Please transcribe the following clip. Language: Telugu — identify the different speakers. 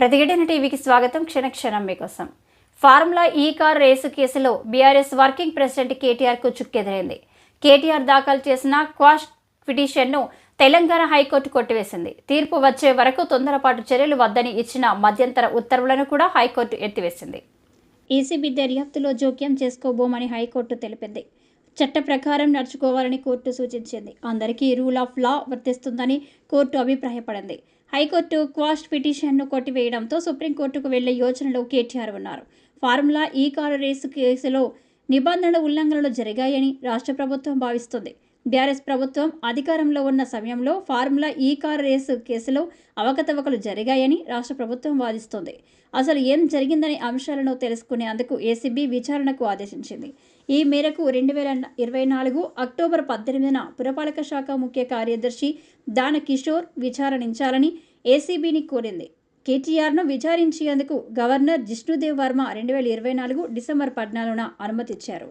Speaker 1: ప్రతిఘటన టీవీకి స్వాగతం. క్షణక్షణం మీకోసం. ఫార్ములా ఈ కార్ రేసు కేసులో బీఆర్ఎస్ వర్కింగ్ ప్రెసిడెంట్ కేటీఆర్కు చుక్కెదిరైంది. కేటీఆర్ దాఖలు చేసిన క్వాష్ పిటిషన్ను తెలంగాణ హైకోర్టు కొట్టివేసింది. తీర్పు వచ్చే వరకు తొందరపాటు చర్యలు వద్దని ఇచ్చిన మధ్యంతర ఉత్తర్వులను కూడా హైకోర్టు ఎత్తివేసింది. ఏసీబీ దర్యాప్తులో జోక్యం చేసుకోబోమని హైకోర్టు తెలిపింది. చట్ట ప్రకారం నడుచుకోవాలని కోర్టు సూచించింది. అందరికీ రూల్ ఆఫ్ లా వర్తిస్తుందని కోర్టు అభిప్రాయపడింది. హైకోర్టు క్వాస్ట్ పిటిషన్ను కొట్టివేయడంతో సుప్రీంకోర్టుకు వెళ్ళే యోచనలో కేటీఆర్ ఉన్నారు. ఫార్ములా ఈ కారు రేసు కేసులో నిబంధనల ఉల్లంఘనలు జరిగాయని రాష్ట్ర ప్రభుత్వం భావిస్తుంది. బీఆర్ఎస్ ప్రభుత్వం అధికారంలో ఉన్న సమయంలో ఫార్ములా ఈ కార్ రేసు కేసులో అవకతవకలు జరిగాయని రాష్ట్ర ప్రభుత్వం వాదిస్తోంది. అసలు ఏం జరిగిందనే అంశాలను తెలుసుకునేందుకు ఏసీబీ విచారణకు ఆదేశించింది. ఈ మేరకు రెండు వేల ఇరవై నాలుగు అక్టోబర్ పద్దెనిమిదిన పురపాలక శాఖ ముఖ్య కార్యదర్శి దాన కిషోర్ విచారణించాలని ఏసీబీని కోరింది. కేటీఆర్ను విచారించేందుకు గవర్నర్ జిష్ణుదేవ్ వర్మ రెండు వేల ఇరవై నాలుగు డిసెంబర్ పద్నాలుగున అనుమతిచ్చారు.